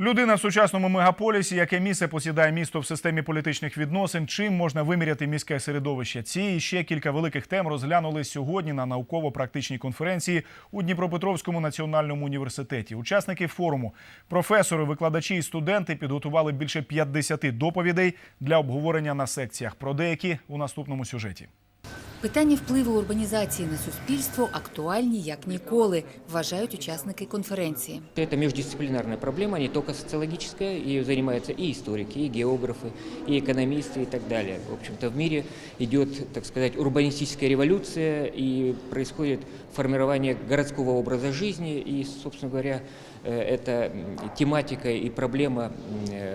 Людина в сучасному мегаполісі, яке місце посідає місто в системі політичних відносин, чим можна виміряти міське середовище. Ці і ще кілька великих тем розглянули сьогодні на науково-практичній конференції у Дніпропетровському національному університеті. Учасники форуму, професори, викладачі і студенти підготували більше 50 доповідей для обговорення на секціях. Про деякі у наступному сюжеті. Питання впливу урбанізації на суспільство актуальні як ніколи, вважають учасники конференції. Это междисциплинарная проблема, не только социологическая, ею занимаются и историки, и географы, и экономисты, и так далее. В общем-то, в мире идет, так сказать, урбанистическая революция, и происходит формирование городского образа жизни, и, собственно говоря, э, эта м, тематика и проблема, м, э,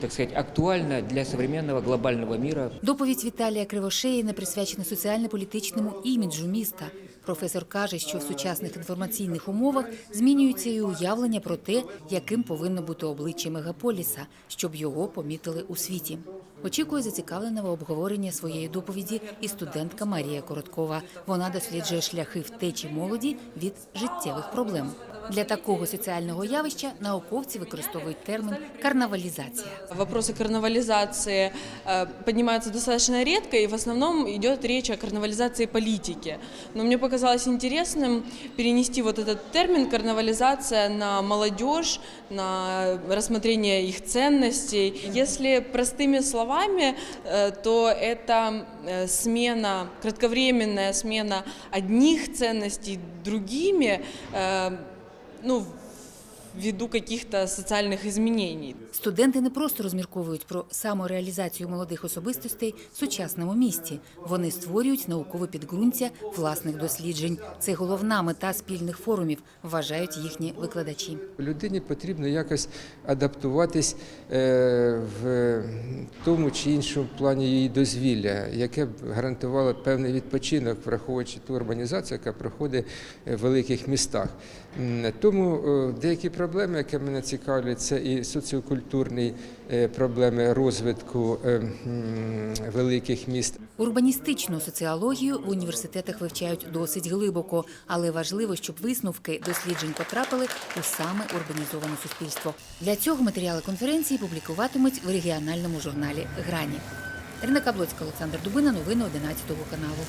так сказать, актуальна для современного глобального мира, Доповідь Віталія Кривошеїна присвячена соціально-політичному іміджу міста. Професор каже, що в сучасних інформаційних умовах змінюється і уявлення про те, яким повинно бути обличчя мегаполіса, щоб його помітили у світі. Очікує зацікавленого обговорення своєї доповіді і студентка Марія Короткова. Вона досліджує шляхи втечі молоді від життєвих проблем. Для такого соціального явища науковці використовують термін карнавалізація. Вопросы карнавализации э, поднимаются достаточно редко, и в основном идет речь о карнавализации политики. Но мне показалось интересным перенести вот этот термин карнавализация на молодежь, на рассмотрение их ценностей. Если простыми словами, э, то это э, смена, кратковременная смена одних ценностей другими, э, ну, ввиду каких-то социальных изменений. Студенти не просто розмірковують про самореалізацію молодих особистостей в сучасному місті. Вони створюють наукове підґрунтя власних досліджень. Це головна мета спільних форумів, вважають їхні викладачі. Людині потрібно якось адаптуватись е, в тому чи іншому плані її дозвілля, яке б гарантувало певний відпочинок, враховуючи ту урбанізацію, яка проходить в великих містах. Тому е, деякі проблеми, які мене цікавлять, це і соціокультурні е, проблеми розвитку е, великих міст. Урбаністичну соціологію в університетах вивчають досить глибоко, але важливо, щоб висновки досліджень потрапили у саме урбанізоване суспільство. Для цього матеріали конференції публікуватимуть в регіональному журналі Грані. Ірина Каблоцька, Олександр Дубина, новини 11 каналу.